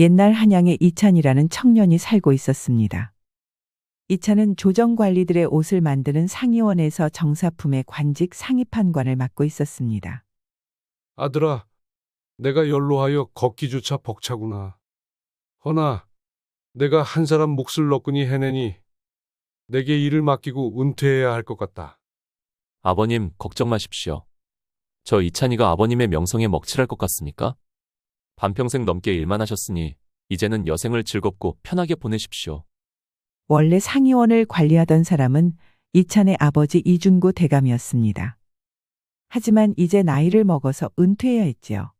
옛날 한양에 이찬이라는 청년이 살고 있었습니다. 이찬은 조정관리들의 옷을 만드는 상의원에서 정사품의 관직 상의판관을 맡고 있었습니다. 아들아, 내가 연로하여 걷기조차 벅차구나. 허나 내가 한 사람 몫을 넣거니 해내니 내게 일을 맡기고 은퇴해야 할 것 같다. 아버님, 걱정 마십시오. 저 이찬이가 아버님의 명성에 먹칠할 것 같습니까? 반평생 넘게 일만 하셨으니 이제는 여생을 즐겁고 편하게 보내십시오. 원래 상의원을 관리하던 사람은 이찬의 아버지 이준구 대감이었습니다. 하지만 이제 나이를 먹어서 은퇴해야 했지요.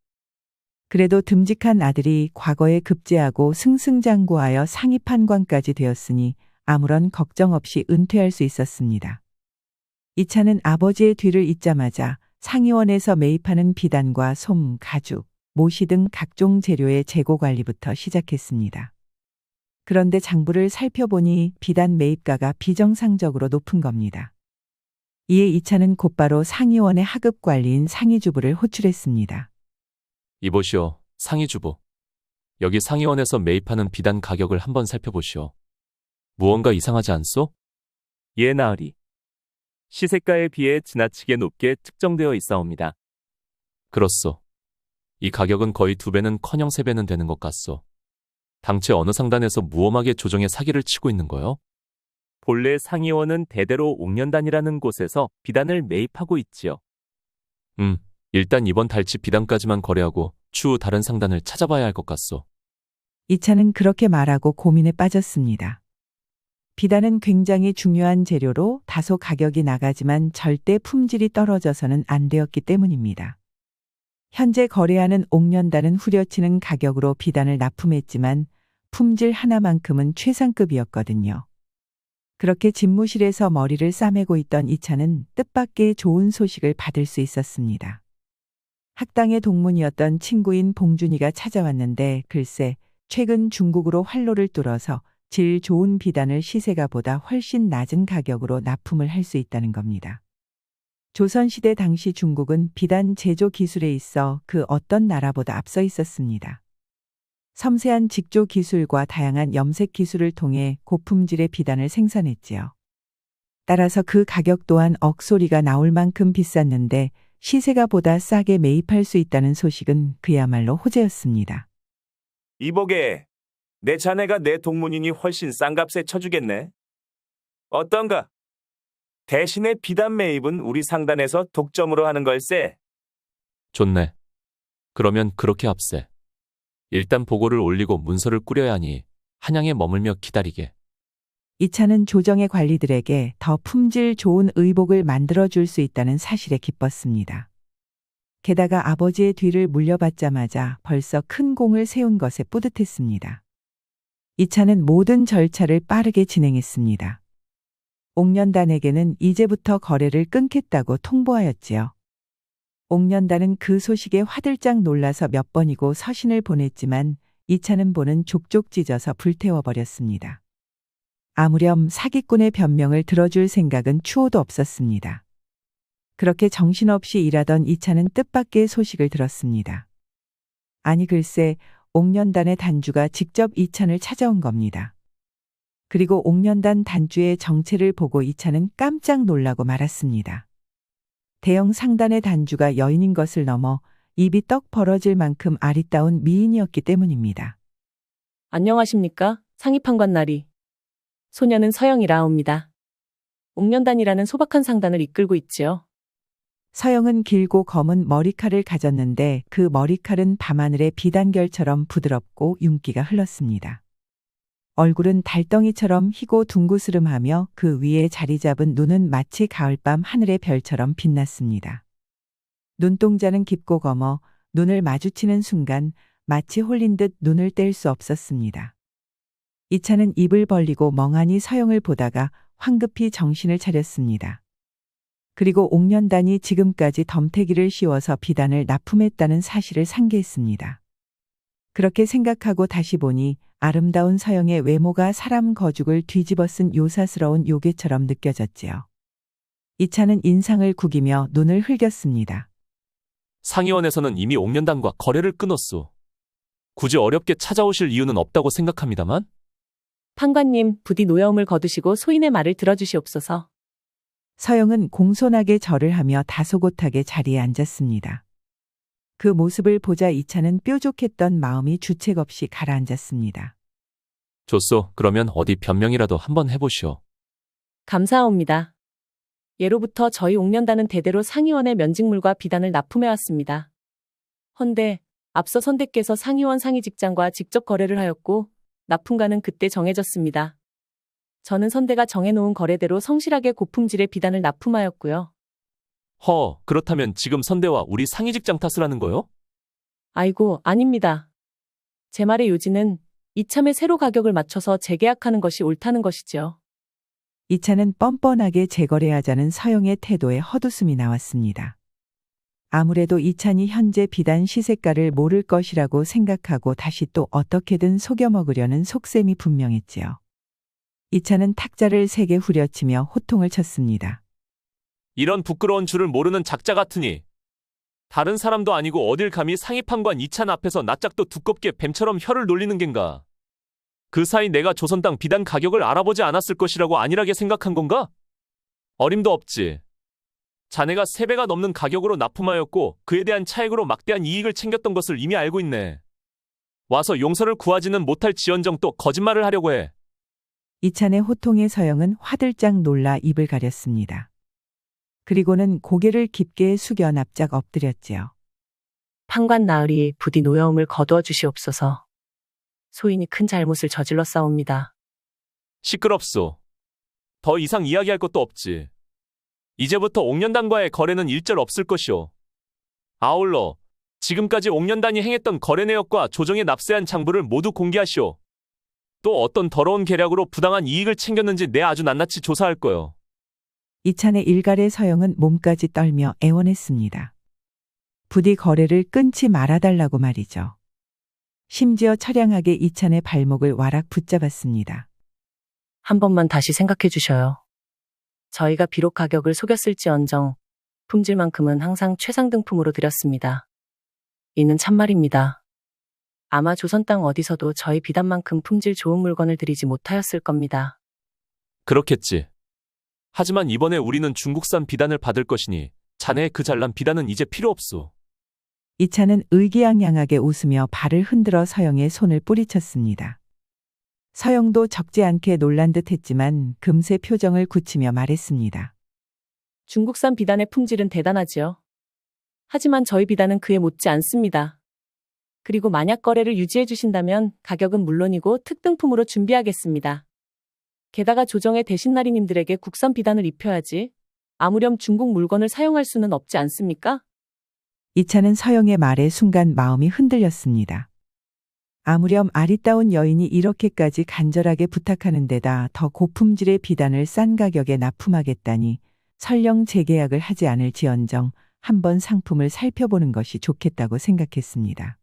그래도 듬직한 아들이 과거에 급제하고 승승장구하여 상위판관까지 되었으니 아무런 걱정 없이 은퇴할 수 있었습니다. 이찬은 아버지의 뒤를 잇자마자 상의원에서 매입하는 비단과 솜, 가죽, 모시 등 각종 재료의 재고 관리부터 시작했습니다. 그런데 장부를 살펴보니 비단 매입가가 비정상적으로 높은 겁니다. 이에 이차는 곧바로 상의원의 하급 관리인 상의주부를 호출했습니다. 이보시오, 상의주부. 여기 상의원에서 매입하는 비단 가격을 한번 살펴보시오. 무언가 이상하지 않소? 예, 나으리. 시세가에 비해 지나치게 높게 측정되어 있사옵니다. 그렇소. 이 가격은 거의 두 배는 커녕 세 배는 되는 것 같소. 당최 어느 상단에서 무엄하게 조정에 사기를 치고 있는 거요? 본래 상의원은 대대로 옥년단이라는 곳에서 비단을 매입하고 있지요. 음, 일단 이번 달치 비단까지만 거래하고 추후 다른 상단을 찾아봐야 할 것 같소. 이차는 그렇게 말하고 고민에 빠졌습니다. 비단은 굉장히 중요한 재료로 다소 가격이 나가지만 절대 품질이 떨어져서는 안 되었기 때문입니다. 현재 거래하는 옥년단은 후려치는 가격으로 비단을 납품했지만 품질 하나만큼은 최상급이었거든요. 그렇게 집무실에서 머리를 싸매고 있던 이 차는 뜻밖의 좋은 소식을 받을 수 있었습니다. 학당의 동문이었던 친구인 봉준이가 찾아왔는데 글쎄 최근 중국으로 활로를 뚫어서 질 좋은 비단을 시세가보다 훨씬 낮은 가격으로 납품을 할 수 있다는 겁니다. 조선시대 당시 중국은 비단 제조 기술에 있어 그 어떤 나라보다 앞서 있었습니다. 섬세한 직조 기술과 다양한 염색 기술을 통해 고품질의 비단을 생산했지요. 따라서 그 가격 또한 억소리가 나올 만큼 비쌌는데 시세가 보다 싸게 매입할 수 있다는 소식은 그야말로 호재였습니다. 이보게, 내 자네가 내 동문이니 훨씬 싼 값에 쳐주겠네. 어떤가? 대신에 비단 매입은 우리 상단에서 독점으로 하는 걸세. 좋네. 그러면 그렇게 합세. 일단 보고를 올리고 문서를 꾸려야 하니 한양에 머물며 기다리게. 이 차는 조정의 관리들에게 더 품질 좋은 의복을 만들어 줄 수 있다는 사실에 기뻤습니다. 게다가 아버지의 뒤를 물려받자마자 벌써 큰 공을 세운 것에 뿌듯했습니다. 이 차는 모든 절차를 빠르게 진행했습니다. 옥년단에게는 이제부터 거래를 끊겠다고 통보하였지요. 옥년단은 그 소식에 화들짝 놀라서 몇 번이고 서신을 보냈지만 이 차는 보는 족족 찢어서 불태워버렸습니다. 아무렴 사기꾼의 변명을 들어줄 생각은 추호도 없었습니다. 그렇게 정신없이 일하던 이 차는 뜻밖의 소식을 들었습니다. 아니 글쎄 옥년단의 단주가 직접 이 찬을 찾아온 겁니다. 그리고 옥년단 단주의 정체를 보고 이 차는 깜짝 놀라고 말았습니다. 대형 상단의 단주가 여인인 것을 넘어 입이 떡 벌어질 만큼 아리따운 미인이었기 때문입니다. 안녕하십니까? 상입판관 나리. 소녀는 서영이라옵니다. 옥년단이라는 소박한 상단을 이끌고 있지요. 서영은 길고 검은 머리칼을 가졌는데 그 머리칼은 밤하늘의 비단결처럼 부드럽고 윤기가 흘렀습니다. 얼굴은 달덩이처럼 희고 둥구스름하며 그 위에 자리 잡은 눈은 마치 가을밤 하늘의 별처럼 빛났습니다. 눈동자는 깊고 검어 눈을 마주치는 순간 마치 홀린 듯 눈을 뗄 수 없었습니다. 이차는 입을 벌리고 멍하니 서영을 보다가 황급히 정신을 차렸습니다. 그리고 옥년단이 지금까지 덤태기를 씌워서 비단을 납품했다는 사실을 상기했습니다. 그렇게 생각하고 다시 보니 아름다운 서영의 외모가 사람 거죽을 뒤집어 쓴 요사스러운 요괴처럼 느껴졌지요. 이차는 인상을 구기며 눈을 흘겼습니다. 상의원에서는 이미 옥년단과 거래를 끊었소. 굳이 어렵게 찾아오실 이유는 없다고 생각합니다만? 판관님, 부디 노여움을 거두시고 소인의 말을 들어주시옵소서. 서영은 공손하게 절을 하며 다소곳하게 자리에 앉았습니다. 그 모습을 보자 이찬은 뾰족했던 마음이 주책 없이 가라앉았습니다. 좋소. 그러면 어디 변명이라도 한번 해보시오. 감사합니다. 예로부터 저희 옥년단은 대대로 상의원의 면직물과 비단을 납품해왔습니다. 헌데 앞서 선대께서 상의원 상위 직장과 직접 거래를 하였고 납품가는 그때 정해졌습니다. 저는 선대가 정해놓은 거래대로 성실하게 고품질의 비단을 납품하였고요. 허, 그렇다면 지금 선대와 우리 상위 직장 탓을 하는 거요? 아이고, 아닙니다. 제 말의 요지는 이참에 새로 가격을 맞춰서 재계약하는 것이 옳다는 것이지요. 이찬은 뻔뻔하게 재거래하자는 서영의 태도에 헛웃음이 나왔습니다. 아무래도 이찬이 현재 비단 시세가를 모를 것이라고 생각하고 다시 또 어떻게든 속여 먹으려는 속셈이 분명했지요. 이찬은 탁자를 세게 후려치며 호통을 쳤습니다. 이런 부끄러운 줄을 모르는 작자 같으니. 다른 사람도 아니고 어딜 감히 상위판관 이찬 앞에서 낯짝도 두껍게 뱀처럼 혀를 놀리는 겐가? 그 사이 내가 조선 땅 비단 가격을 알아보지 않았을 것이라고 안일하게 생각한 건가? 어림도 없지. 자네가 세배가 넘는 가격으로 납품하였고 그에 대한 차액으로 막대한 이익을 챙겼던 것을 이미 알고 있네. 와서 용서를 구하지는 못할 지연정 또 거짓말을 하려고 해. 이찬의 호통에 서영은 화들짝 놀라 입을 가렸습니다. 그리고는 고개를 깊게 숙여 납작 엎드렸지요. 판관 나으리 부디 노여움을 거두어 주시옵소서. 소인이 큰 잘못을 저질러 싸웁니다. 시끄럽소. 더 이상 이야기할 것도 없지. 이제부터 옥년단과의 거래는 일절 없을 것이오. 아울러 지금까지 옥년단이 행했던 거래 내역과 조정에 납세한 장부를 모두 공개하시오. 또 어떤 더러운 계략으로 부당한 이익을 챙겼는지 내 아주 낱낱이 조사할 거요. 이찬의 일갈의 서영은 몸까지 떨며 애원했습니다. 부디 거래를 끊지 말아달라고 말이죠. 심지어 처량하게 이찬의 발목을 와락 붙잡았습니다. 한 번만 다시 생각해 주셔요. 저희가 비록 가격을 속였을지언정 품질만큼은 항상 최상등품으로 드렸습니다. 이는 참말입니다. 아마 조선 땅 어디서도 저희 비단만큼 품질 좋은 물건을 드리지 못하였을 겁니다. 그렇겠지. 하지만 이번에 우리는 중국산 비단을 받을 것이니 자네의 그 잘난 비단은 이제 필요 없소. 이찬은 의기양양하게 웃으며 발을 흔들어 서영의 손을 뿌리쳤습니다. 서영도 적지 않게 놀란 듯 했지만 금세 표정을 굳히며 말했습니다. 중국산 비단의 품질은 대단하지요. 하지만 저희 비단은 그에 못지 않습니다. 그리고 만약 거래를 유지해 주신다면 가격은 물론이고 특등품으로 준비하겠습니다. 게다가 조정의 대신 나리님들에게 국산 비단을 입혀야지. 아무렴 중국 물건을 사용할 수는 없지 않습니까? 이찬은 서영의 말에 순간 마음이 흔들렸습니다. 아무렴 아리따운 여인이 이렇게까지 간절하게 부탁하는 데다 더 고품질의 비단을 싼 가격에 납품하겠다니 설령 재계약을 하지 않을 지언정 한번 상품을 살펴보는 것이 좋겠다고 생각했습니다.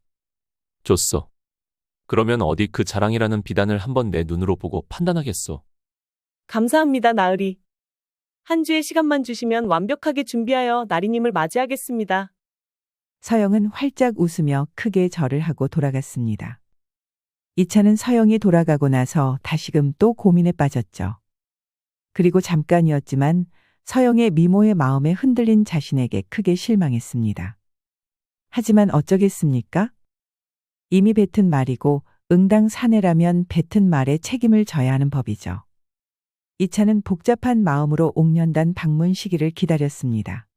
좋소. 그러면 어디 그 자랑이라는 비단을 한번 내 눈으로 보고 판단하겠소. 감사합니다, 나으리. 한 주의 시간만 주시면 완벽하게 준비하여 나리님을 맞이하겠습니다. 서영은 활짝 웃으며 크게 절을 하고 돌아갔습니다. 이차는 서영이 돌아가고 나서 다시금 또 고민에 빠졌죠. 그리고 잠깐이었지만 서영의 미모의 마음에 흔들린 자신에게 크게 실망했습니다. 하지만 어쩌겠습니까? 이미 뱉은 말이고 응당 사내라면 뱉은 말에 책임을 져야 하는 법이죠. 이차는 복잡한 마음으로 옥년단 방문 시기를 기다렸습니다.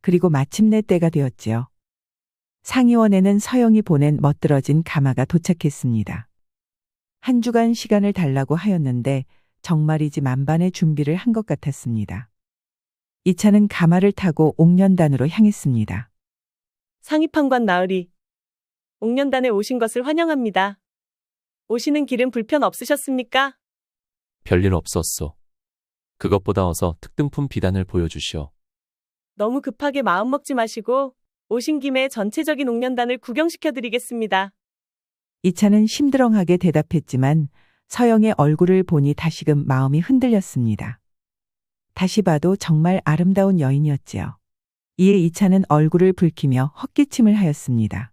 그리고 마침내 때가 되었지요. 상의원에는 서영이 보낸 멋들어진 가마가 도착했습니다. 한 주간 시간을 달라고 하였는데 정말이지 만반의 준비를 한 것 같았습니다. 이 차는 가마를 타고 옥년단으로 향했습니다. 상위판관 나으리. 옥년단에 오신 것을 환영합니다. 오시는 길은 불편 없으셨습니까? 별일 없었소. 그것보다 어서 특등품 비단을 보여주시오. 너무 급하게 마음 먹지 마시고 오신 김에 전체적인 옥년단을 구경시켜 드리겠습니다. 이 차는 심드렁하게 대답했지만 서영의 얼굴을 보니 다시금 마음이 흔들렸습니다. 다시 봐도 정말 아름다운 여인이었지요. 이에 이 차는 얼굴을 붉히며 헛기침을 하였습니다.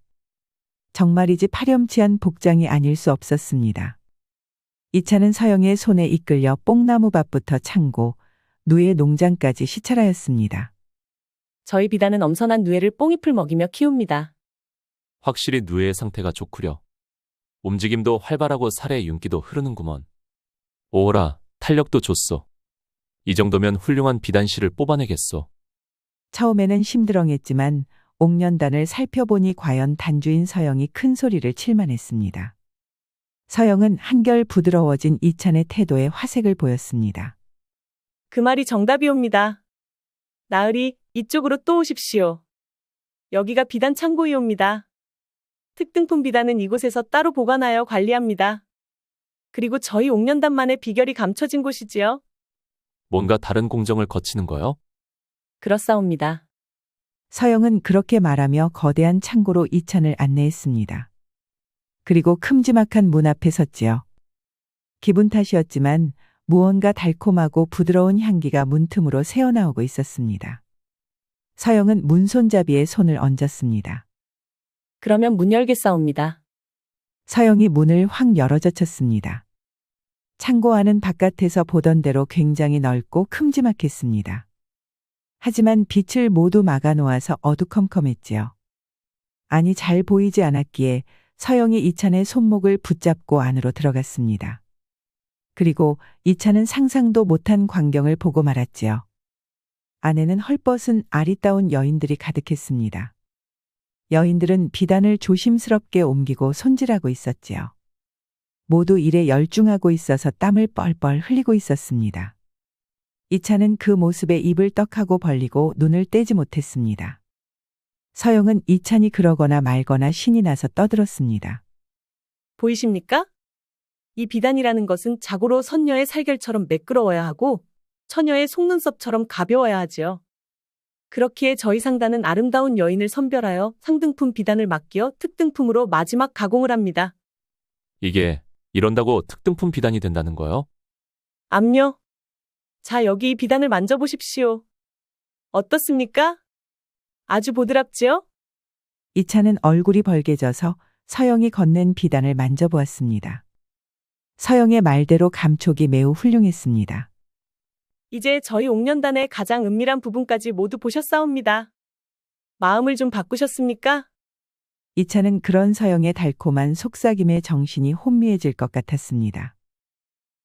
정말이지 파렴치한 복장이 아닐 수 없었습니다. 이차는 서영의 손에 이끌려 뽕나무밭부터 창고, 누에 농장까지 시찰하였습니다. 저희 비단은 엄선한 누에를 뽕잎을 먹이며 키웁니다. 확실히 누에의 상태가 좋구려. 움직임도 활발하고 살의 윤기도 흐르는구먼. 오라, 탄력도 좋소. 이 정도면 훌륭한 비단실을 뽑아내겠소. 처음에는 심드렁했지만 옥년단을 살펴보니 과연 단주인 서영이 큰 소리를 칠만했습니다. 서영은 한결 부드러워진 이찬의 태도에 화색을 보였습니다. 그 말이 정답이옵니다. 나으리, 이쪽으로 또 오십시오. 여기가 비단 창고이옵니다. 특등품 비단은 이곳에서 따로 보관하여 관리합니다. 그리고 저희 옥년단만의 비결이 감춰진 곳이지요. 뭔가 다른 공정을 거치는 거요? 그렇사옵니다. 서영은 그렇게 말하며 거대한 창고로 이찬을 안내했습니다. 그리고 큼지막한 문 앞에 섰지요. 기분 탓이었지만 무언가 달콤하고 부드러운 향기가 문틈으로 새어나오고 있었습니다. 서영은 문 손잡이에 손을 얹었습니다. 그러면 문 열겠사옵니다. 서영이 문을 확 열어젖혔습니다. 창고 안은 바깥에서 보던 대로 굉장히 넓고 큼지막했습니다. 하지만 빛을 모두 막아놓아서 어두컴컴했지요. 아니 잘 보이지 않았기에 서영이 이찬의 손목을 붙잡고 안으로 들어갔습니다. 그리고 이찬은 상상도 못한 광경을 보고 말았지요. 안에는 헐벗은 아리따운 여인들이 가득했습니다. 여인들은 비단을 조심스럽게 옮기고 손질하고 있었지요. 모두 일에 열중하고 있어서 땀을 뻘뻘 흘리고 있었습니다. 이차는 그 모습에 입을 떡하고 벌리고 눈을 떼지 못했습니다. 서영은 이찬이 그러거나 말거나 신이 나서 떠들었습니다. 보이십니까? 이 비단이라는 것은 자고로 선녀의 살결처럼 매끄러워야 하고 처녀의 속눈썹처럼 가벼워야 하지요. 그렇기에 저희 상단은 아름다운 여인을 선별하여 상등품 비단을 맡겨 특등품으로 마지막 가공을 합니다. 이게 이런다고 특등품 비단이 된다는 거요? 암요. 자, 여기 이 비단을 만져보십시오. 어떻습니까? 아주 보드랍지요? 이차는 얼굴이 벌개져서 서영이 건넨 비단을 만져보았습니다. 서영의 말대로 감촉이 매우 훌륭했습니다. 이제 저희 옥년단의 가장 은밀한 부분까지 모두 보셨사옵니다. 마음을 좀 바꾸셨습니까? 이차는 그런 서영의 달콤한 속삭임에 정신이 혼미해질 것 같았습니다.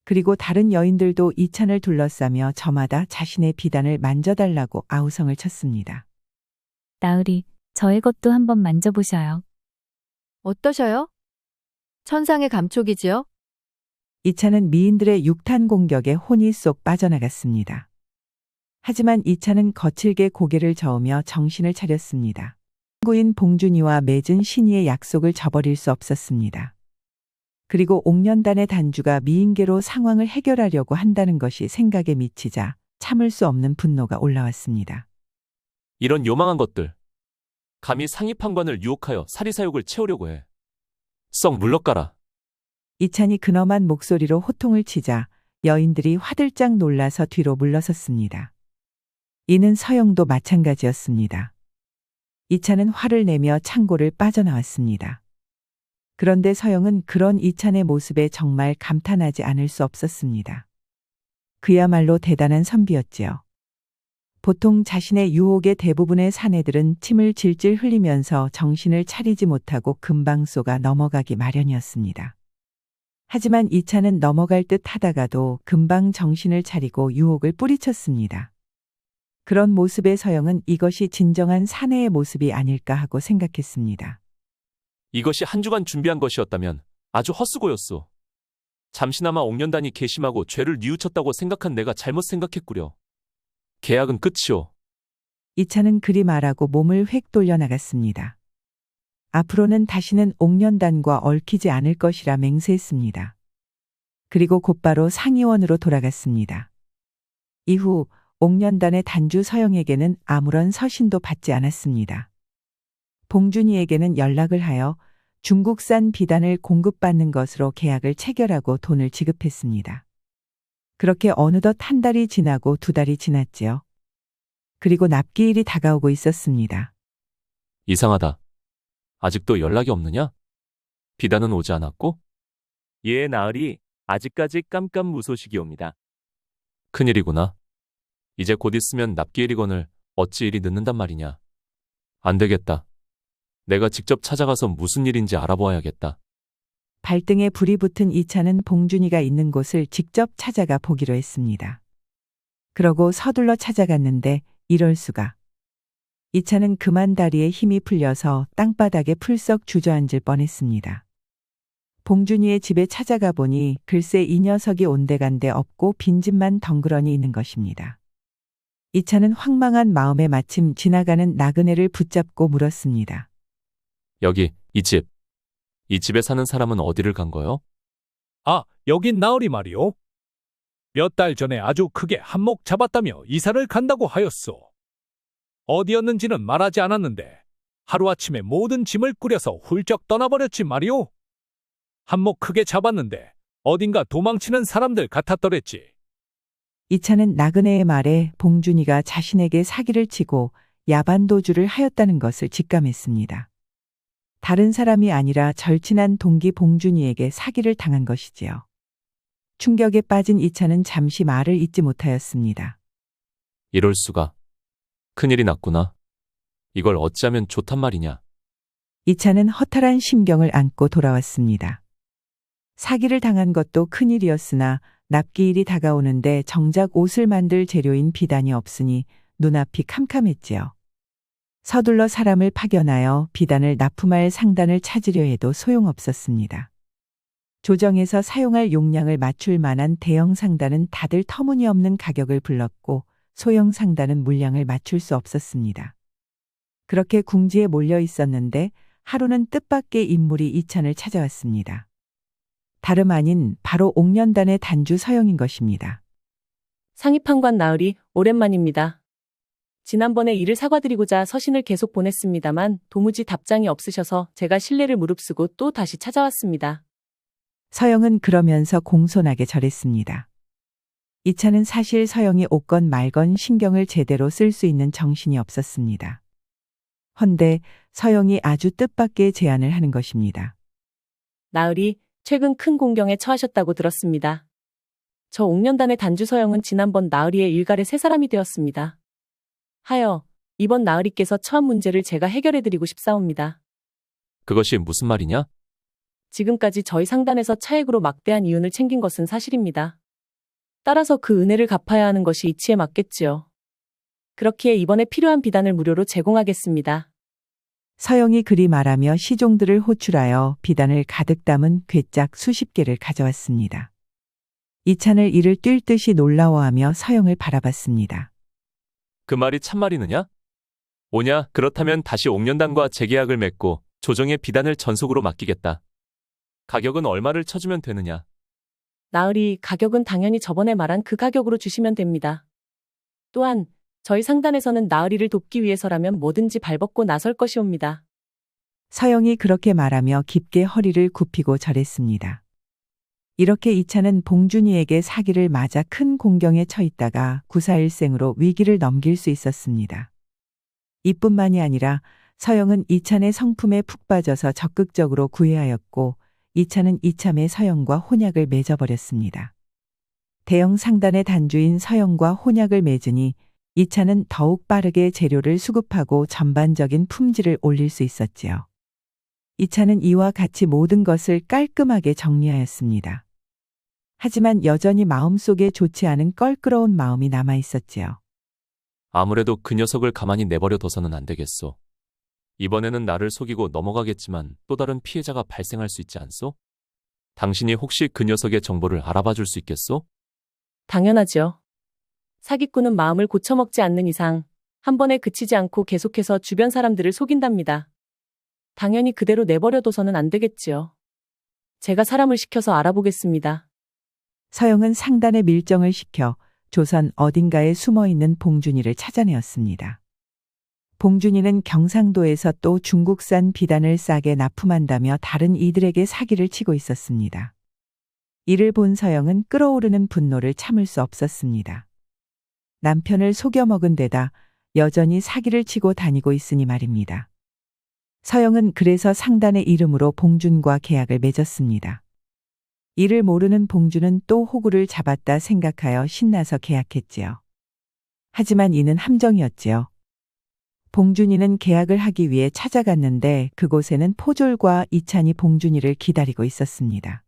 그리고 다른 여인들도 이찬을 둘러싸며 저마다 자신의 비단을 만져달라고 아우성을 쳤습니다. 나으리, 저의 것도 한번 만져보셔요. 어떠셔요? 천상의 감촉이지요? 이 차는 미인들의 육탄 공격에 혼이 쏙 빠져나갔습니다. 하지만 이 차는 거칠게 고개를 저으며 정신을 차렸습니다. 친구인 봉준이와 맺은 신의의 약속을 저버릴 수 없었습니다. 그리고 옥년단의 단주가 미인계로 상황을 해결하려고 한다는 것이 생각에 미치자 참을 수 없는 분노가 올라왔습니다. 이런 요망한 것들. 감히 상위 판관을 유혹하여 사리사욕을 채우려고 해. 썩 물러가라. 이찬이 근엄한 목소리로 호통을 치자 여인들이 화들짝 놀라서 뒤로 물러섰습니다. 이는 서영도 마찬가지였습니다. 이찬은 화를 내며 창고를 빠져나왔습니다. 그런데 서영은 그런 이찬의 모습에 정말 감탄하지 않을 수 없었습니다. 그야말로 대단한 선비였지요. 보통 자신의 유혹의 대부분의 사내들은 침을 질질 흘리면서 정신을 차리지 못하고 금방 쏘가 넘어가기 마련이었습니다. 하지만 이 차는 넘어갈 듯 하다가도 금방 정신을 차리고 유혹을 뿌리쳤습니다. 그런 모습의 서영은 이것이 진정한 사내의 모습이 아닐까 하고 생각했습니다. 이것이 한 주간 준비한 것이었다면 아주 헛수고였소. 잠시나마 옥년단이 괘씸하고 죄를 뉘우쳤다고 생각한 내가 잘못 생각했구려. 계약은 끝이오. 이차는 그리 말하고 몸을 획 돌려 나갔습니다. 앞으로는 다시는 옥년단과 얽히지 않을 것이라 맹세했습니다. 그리고 곧바로 상의원으로 돌아갔습니다. 이후 옥년단의 단주 서영에게는 아무런 서신도 받지 않았습니다. 봉준이에게는 연락을 하여 중국산 비단을 공급받는 것으로 계약을 체결하고 돈을 지급했습니다. 그렇게 어느덧 한 달이 지나고 두 달이 지났지요. 그리고 납기일이 다가오고 있었습니다. 이상하다. 아직도 연락이 없느냐? 비단은 오지 않았고? 예, 나으리. 아직까지 깜깜무소식이옵니다. 큰일이구나. 이제 곧 있으면 납기일이건을 어찌 일이 늦는단 말이냐. 안 되겠다. 내가 직접 찾아가서 무슨 일인지 알아보아야겠다. 발등에 불이 붙은 이 차는 봉준이가 있는 곳을 직접 찾아가 보기로 했습니다. 그러고 서둘러 찾아갔는데 이럴 수가. 이 차는 그만 다리에 힘이 풀려서 땅바닥에 풀썩 주저앉을 뻔했습니다. 봉준이의 집에 찾아가 보니 글쎄 이 녀석이 온데간데 없고 빈집만 덩그러니 있는 것입니다. 이 차는 황망한 마음에 마침 지나가는 나그네를 붙잡고 물었습니다. 여기, 이 집. 이 집에 사는 사람은 어디를 간 거요? 아, 여긴 나으리 말이오. 몇 달 전에 아주 크게 한몫 잡았다며 이사를 간다고 하였소. 어디였는지는 말하지 않았는데 하루아침에 모든 짐을 꾸려서 훌쩍 떠나버렸지 말이오. 한몫 크게 잡았는데 어딘가 도망치는 사람들 같았더랬지. 이차는 나그네의 말에 봉준이가 자신에게 사기를 치고 야반도주를 하였다는 것을 직감했습니다. 다른 사람이 아니라 절친한 동기 봉준이에게 사기를 당한 것이지요. 충격에 빠진 이차는 잠시 말을 잇지 못하였습니다. 이럴 수가. 큰일이 났구나. 이걸 어찌하면 좋단 말이냐. 이차는 허탈한 심경을 안고 돌아왔습니다. 사기를 당한 것도 큰일이었으나 납기일이 다가오는데 정작 옷을 만들 재료인 비단이 없으니 눈앞이 캄캄했지요. 서둘러 사람을 파견하여 비단을 납품할 상단을 찾으려 해도 소용없었습니다. 조정에서 사용할 용량을 맞출 만한 대형 상단은 다들 터무니없는 가격을 불렀고 소형 상단은 물량을 맞출 수 없었습니다. 그렇게 궁지에 몰려 있었는데 하루는 뜻밖의 인물이 이찬을 찾아왔습니다. 다름 아닌 바로 옥년단의 단주 서영인 것입니다. 상입판관 나으리 오랜만입니다. 지난번에 일을 사과드리고자 서신을 계속 보냈습니다만 도무지 답장이 없으셔서 제가 신뢰를 무릅쓰고 또 다시 찾아왔습니다. 서영은 그러면서 공손하게 절했습니다. 이 차는 사실 서영이 옷건 말건 신경을 제대로 쓸 수 있는 정신이 없었습니다. 헌데 서영이 아주 뜻밖의 제안을 하는 것입니다. 나으리 최근 큰 공경에 처하셨다고 들었습니다. 저 옥년단의 단주 서영은 지난번 나으리의 일갈의 세 사람이 되었습니다. 하여 이번 나으리께서 처한 문제를 제가 해결해드리고 싶사옵니다. 그것이 무슨 말이냐? 지금까지 저희 상단에서 차액으로 막대한 이윤을 챙긴 것은 사실입니다. 따라서 그 은혜를 갚아야 하는 것이 이치에 맞겠지요. 그렇기에 이번에 필요한 비단을 무료로 제공하겠습니다. 서영이 그리 말하며 시종들을 호출하여 비단을 가득 담은 괴짝 수십 개를 가져왔습니다. 이찬을 이를 뛸 듯이 놀라워하며 서영을 바라봤습니다. 그 말이 참말이느냐? 오냐, 그렇다면 다시 옥년단과 재계약을 맺고 조정의 비단을 전속으로 맡기겠다. 가격은 얼마를 쳐주면 되느냐? 나으리 가격은 당연히 저번에 말한 그 가격으로 주시면 됩니다. 또한 저희 상단에서는 나으리를 돕기 위해서라면 뭐든지 발벗고 나설 것이옵니다. 서영이 그렇게 말하며 깊게 허리를 굽히고 절했습니다. 이렇게 이차는 봉준이에게 사기를 맞아 큰 공경에 처했다가 구사일생으로 위기를 넘길 수 있었습니다. 이뿐만이 아니라 서영은 이찬의 성품에 푹 빠져서 적극적으로 구애하였고 이찬은 이참에 서영과 혼약을 맺어버렸습니다. 대형 상단의 단주인 서영과 혼약을 맺으니 이차는 더욱 빠르게 재료를 수급하고 전반적인 품질을 올릴 수 있었지요. 이차는 이와 같이 모든 것을 깔끔하게 정리하였습니다. 하지만 여전히 마음속에 좋지 않은 껄끄러운 마음이 남아 있었지요. 아무래도 그 녀석을 가만히 내버려 둬서는 안 되겠소. 이번에는 나를 속이고 넘어가겠지만 또 다른 피해자가 발생할 수 있지 않소? 당신이 혹시 그 녀석의 정보를 알아봐 줄 수 있겠소? 당연하죠. 사기꾼은 마음을 고쳐먹지 않는 이상 한 번에 그치지 않고 계속해서 주변 사람들을 속인답니다. 당연히 그대로 내버려둬서는 안 되겠지요. 제가 사람을 시켜서 알아보겠습니다. 서영은 상단의 밀정을 시켜 조선 어딘가에 숨어 있는 봉준이를 찾아내었습니다. 봉준이는 경상도에서 또 중국산 비단을 싸게 납품한다며 다른 이들에게 사기를 치고 있었습니다. 이를 본 서영은 끓어오르는 분노를 참을 수 없었습니다. 남편을 속여 먹은 데다 여전히 사기를 치고 다니고 있으니 말입니다. 서영은 그래서 상단의 이름으로 봉준과 계약을 맺었습니다. 이를 모르는 봉준은 또 호구를 잡았다 생각하여 신나서 계약했지요. 하지만 이는 함정이었지요. 봉준이는 계약을 하기 위해 찾아갔는데 그곳에는 포졸과 이찬이 봉준이를 기다리고 있었습니다.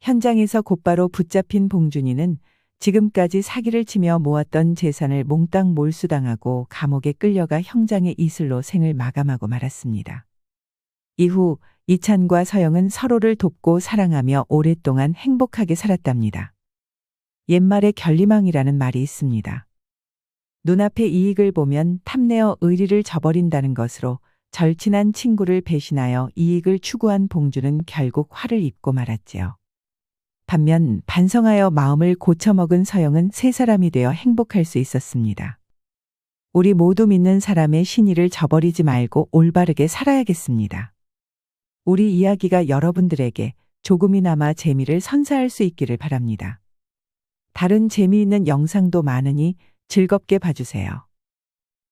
현장에서 곧바로 붙잡힌 봉준이는 지금까지 사기를 치며 모았던 재산을 몽땅 몰수당하고 감옥에 끌려가 형장의 이슬로 생을 마감하고 말았습니다. 이후 이찬과 서영은 서로를 돕고 사랑하며 오랫동안 행복하게 살았답니다. 옛말에 결리망이라는 말이 있습니다. 눈앞의 이익을 보면 탐내어 의리를 저버린다는 것으로 절친한 친구를 배신하여 이익을 추구한 봉주는 결국 화를 입고 말았지요. 반면 반성하여 마음을 고쳐먹은 서영은 세 사람이 되어 행복할 수 있었습니다. 우리 모두 믿는 사람의 신의를 저버리지 말고 올바르게 살아야겠습니다. 우리 이야기가 여러분들에게 조금이나마 재미를 선사할 수 있기를 바랍니다. 다른 재미있는 영상도 많으니 즐겁게 봐주세요.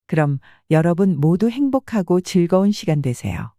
그럼 여러분 모두 행복하고 즐거운 시간 되세요.